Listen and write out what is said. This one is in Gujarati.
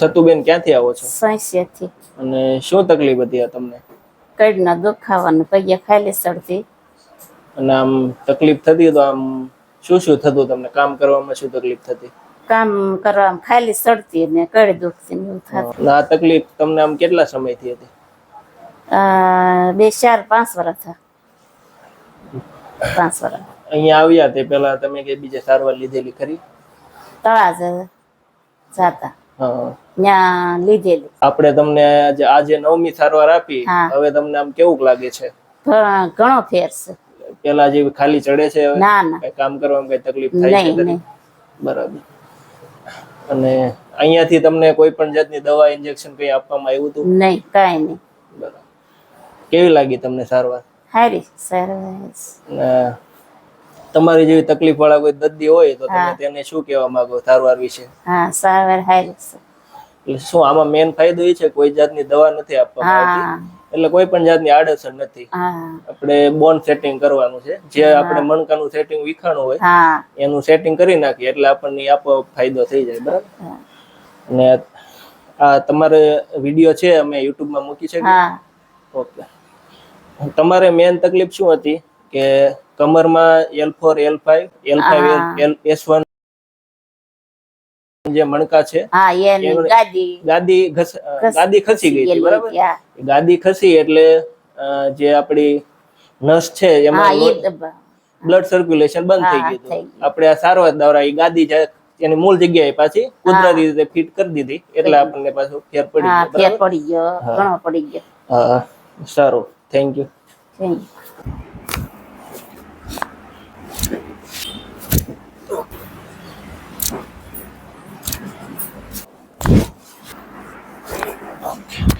સતુબેન ક્યાંથી આવો છો? સાંસિયાથી. અને શું તકલીફ હતી આ તમને? કડના દુખાવાનું પગ્યા ખાલી સડતી અને આમ તકલીફ થતી તો આમ શું શું થતું તમને? કામ કરવામાં શું તકલીફ થતી? કામ કરવામાં ખાલી સડતી ને કડી દુખતી ને એવું થતું. આ તકલીફ તમને આમ કેટલા સમયથી હતી? આ બે ચાર પાંચ વર્ષ થયા પાંચ વર્ષ અહીંયા આવ્યા તે પહેલા તમે કે બીજે સારવાર લીધેલી ખરી? તળાજ જાતા. ત્યાં લીધેલી. આપણે તમને આજે નવમી સારવાર આપી હવે તમને આમ કેવું લાગે છે? ઘણો ફેર છે. પેલા જે ખાલી ચડે છે ના ના. કામ કરવામાં કઈ તકલીફ થાય છે? બરાબર. અને અહીંયાથી તમને કોઈ પણ જાતની દવા ઇન્જેક્શન કઈ આપવામાં આવ્યું હતું? નહીં કાંઈ નહીં. બરાબર. કેવી લાગી તમને સારવાર? સરસ અને તમારી જેવી તકલીફ વાળા કોઈ દર્દી હોય તો તમે તેને શું કહેવા માંગો સારવાર વિશે? હા સારવાર હારી એટલે શું આમાં મેન ફાયદો એ છે કોઈ જાતની દવા નથી આપવામાં આવતી? એટલે કોઈ પણ જાતની આડઅસર નથી. આપણે બોન સેટિંગ કરવાનું છે. જે આપણે મણકાનું સેટિંગ વિખાણું હોય એનું સેટિંગ કરી નાખીએ એટલે આપણને આપો ફાયદો થઈ જાય બરાબર? અને આ તમારે વીડિયો છે અમે યુટ્યુબમાં મૂકી છે ઓકે. તમારે મેન તકલીફ શું હતી? કે કમરમાં L four L five L five L S one જે મણકા છે ગાદી ગાદી ખસી ગઈ હતી બરાબર? ગાદી ખસી એટલે જે આપણી નસ છે એમાં બ્લડ સર્ક્યુલેશન બંધ થઈ ગયું આપણે આ સારવાર દ્વારા એ ગાદી એની મૂળ જગ્યાએ પાછી કુદરતી રીતે ફિટ કરી દીધી એટલે આપણને પાછું ફેર પડી ગયો ફેર પડી ગયો ઘણો પડી ગયો. હા સારું. Thank you thank you Okay.